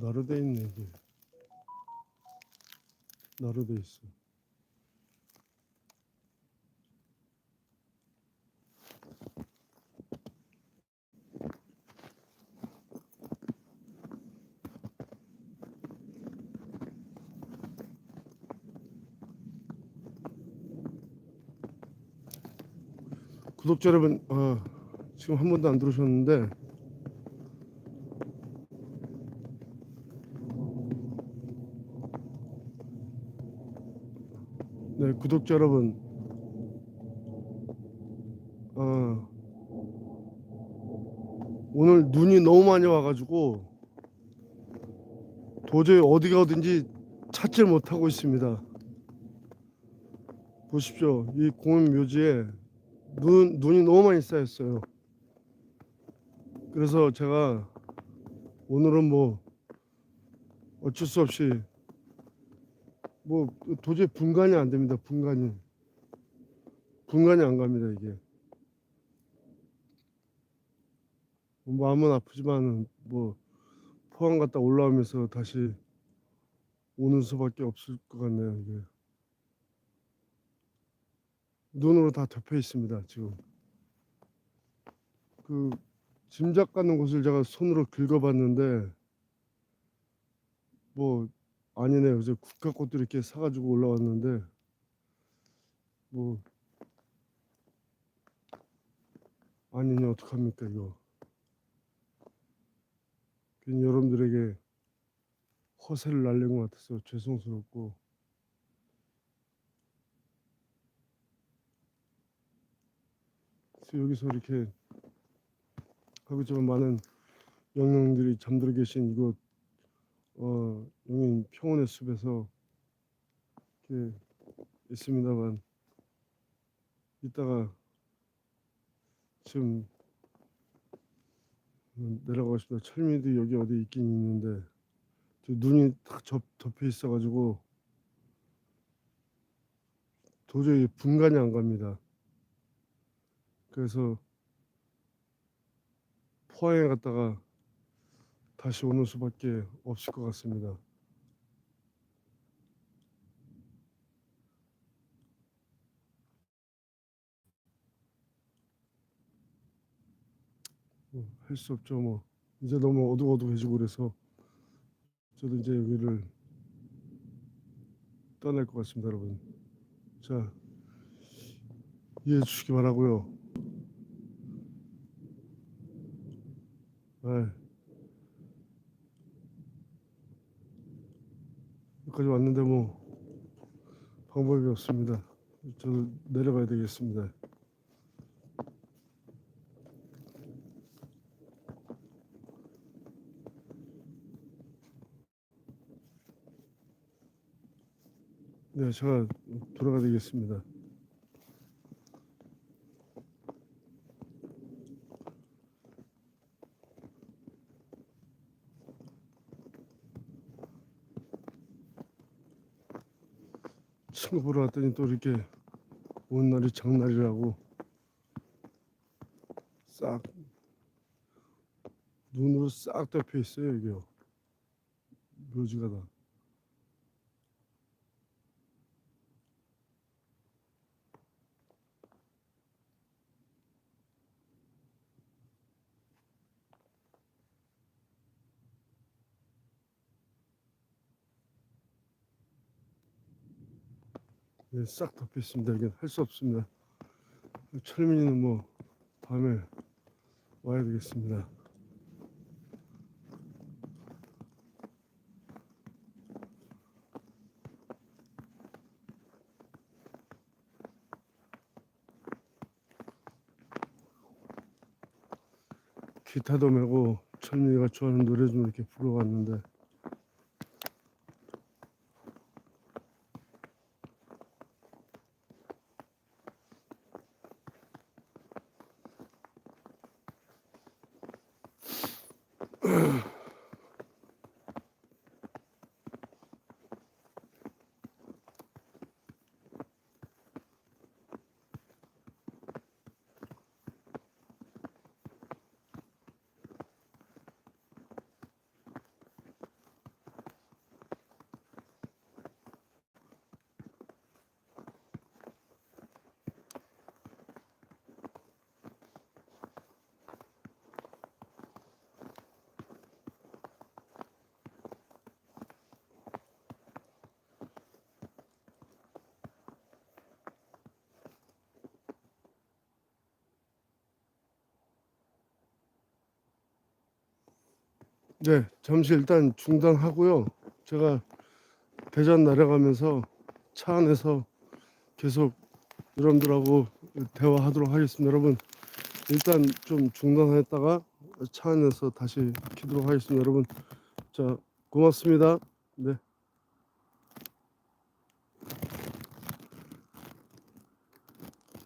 나로 돼 있네 이게. 나로 돼 있어. 구독자 여러분 아, 지금 한 번도 안 들어오셨는데 네, 구독자 여러분. 어, 오늘 눈이 너무 많이 와가지고 도저히 어디 가든지 찾질 못하고 있습니다. 보십시오. 이 공원 묘지에 눈, 눈이 너무 많이 쌓였어요. 그래서 제가 오늘은 뭐 어쩔 수 없이 뭐 도저히 분간이 안 됩니다. 분간이 분간이 안 갑니다. 이게 뭐 마음은 아프지만 뭐 포항 갔다 올라오면서 다시 오는 수밖에 없을 것 같네요. 이게 눈으로 다 덮여 있습니다. 지금 그 짐작 가는 곳을 제가 손으로 긁어봤는데 뭐 아니네요. 그래서 국화꽃도 이렇게 사가지고 올라왔는데 뭐 아니니 어떡합니까 이거? 괜히 여러분들에게 허세를 날린 것 같아서 죄송스럽고. 여기서 이렇게 하고 있지만 많은 영웅들이 잠들어 계신 이곳 어, 용인 평원의 숲에서 이렇게 있습니다만 이따가 지금 내려가고 싶다. 철미도 여기 어디 있긴 있는데 저 눈이 딱 접, 덮여 있어가지고 도저히 분간이 안 갑니다. 그래서 포항에 갔다가 다시 오는 수밖에 없을 것 같습니다. 뭐할수 없죠. 뭐 이제 너무 어둑어둑해지고 그래서 저도 이제 여기를 떠날 것 같습니다, 여러분. 자 이해해 주시기 바라고요. 아. 여기까지 왔는데 뭐 방법이 없습니다. 저도 내려가야 되겠습니다. 네, 제가 돌아가야 되겠습니다. 친구 보러 왔더니 또 이렇게 온 날이 장날이라고 싹 눈으로 싹 덮여 있어요 이게요. 묘지가 다 네, 싹 덮여 있습니다. 이게 할 수 없습니다. 철민이는 뭐 다음에 와야 되겠습니다. 기타도 메고 철민이가 좋아하는 노래 좀 이렇게 불러왔는데 네, 잠시 일단 중단하고요. 제가 대전 내려가면서 차 안에서 계속 여러분들하고 대화하도록 하겠습니다. 여러분 일단 좀 중단했다가 차 안에서 다시 키도록 하겠습니다. 여러분 자 고맙습니다. 네.